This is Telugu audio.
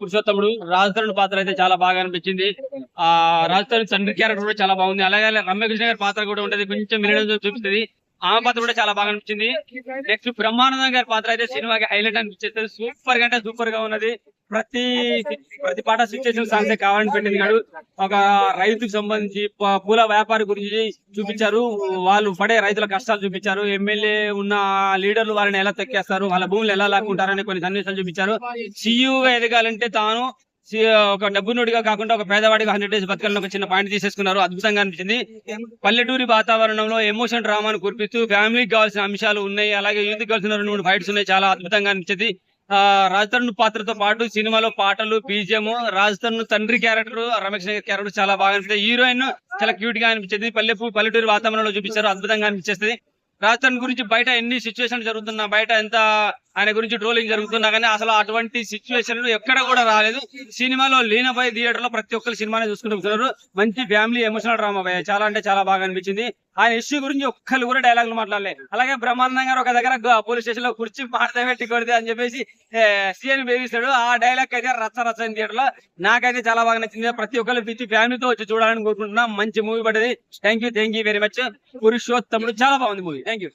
పురుషోత్తముడు రాజధరుడు పాత్ర అయితే చాలా బాగా అనిపించింది. ఆ రాజధాని తండ్రి క్యారెక్టర్ కూడా చాలా బాగుంది. అలాగే రమ్యకృష్ణ గారి పాత్ర కూడా ఉంటది. కొంచెం వినడం చూపిస్తుంది. ఆమె పాత్ర కూడా చాలా బాగా అనిపించింది. నెక్స్ట్ బ్రహ్మానందం గారి పాత్ర అయితే సినిమాకి హైలైట్ అనిపించేస్తుంది సూపర్గా అంటే సూపర్గా ఉన్నది. ప్రతి ప్రతి పాట సిచ్యువేషన్ సాంగ్స్ కావాలని పెట్టింది కాదు. ఒక రైతుకు సంబంధించి పూల వ్యాపారి గురించి చూపించారు. వాళ్ళు పడే రైతుల కష్టాలు చూపించారు. ఎమ్మెల్యే ఉన్న లీడర్లు వాళ్ళని ఎలా తొక్కేస్తారు? వాళ్ళ భూములు ఎలా లాక్కుంటారని కొన్ని సన్నివేశాలు చూపించారు. సీఈఓగా ఎదగాలంటే తాను ఒక డబ్బునుడిగా కాకుండా ఒక పేదవాడిగా హండ్రెడ్ డేస్ బతకాలని ఒక చిన్న పాయింట్ తీసేసుకున్నారు. అద్భుతంగా అనిపించింది. పల్లెటూరి వాతావరణంలో ఎమోషన్ డ్రామాను కురిపిస్తూ ఫ్యామిలీకి కావాల్సిన అంశాలు ఉన్నాయి. అలాగే యూత్ కావాల్సిన రెండు మూడు ఫైట్స్ ఉన్నాయి. చాలా అద్భుతంగా అనిపించింది. రాజతరుణ్ పాత్రతో పాటు సినిమాలో పాటలు బీజిఎం రాజతరుణ్ తండ్రి క్యారెక్టర్ రమేష్ క్యారెక్టర్ చాలా బాగా అనిపిస్తుంది హీరోయిన్ చాలా క్యూట్గా అనిపించింది. పల్లెపూ పల్లెటూరి వాతావరణంలో చూపించారు. అద్భుతంగా అనిపించేస్తుంది. రాజతరుణ్ గురించి బయట ఎన్ని సిచ్యువేషన్ జరుగుతున్నా బయట ఎంత ఆయన గురించి ట్రోలింగ్ జరుగుతున్నా కానీ అసలు అటువంటి సిచ్యువేషన్ ఎక్కడ కూడా రాలేదు. సినిమాలో లీనపై థియేటర్లో ప్రతి ఒక్కరు సినిమాని చూసుకుంటూ కూర్చున్నారు. మంచి ఫ్యామిలీ ఎమోషనల్ డ్రామా భయ చాలా అంటే చాలా బాగా అనిపించింది. ఆయన ఇష్యూ గురించి ఒక్కరు కూడా డైలాగులు మాట్లాడలేదు అలాగే బ్రహ్మానందం గారు ఒక దగ్గర పోలీస్ స్టేషన్లో కుర్చీ పాడతా పెట్టి కొడితే అని చెప్పేసి సీఎం బేబిస్తాడు. ఆ డైలాగ్ అయితే రచ్చ రచ్చ థియేటర్లో. నాకైతే చాలా బాగా నచ్చింది. ప్రతి ఒక్కరు ప్రతి ఫ్యామిలీతో వచ్చి చూడాలని కోరుకుంటున్నా. మంచి మూవీ పడ్డది. Thank you thank you very much Purushothamudu. చాలా బాగుంది మూవీ థ్యాంక్ యూ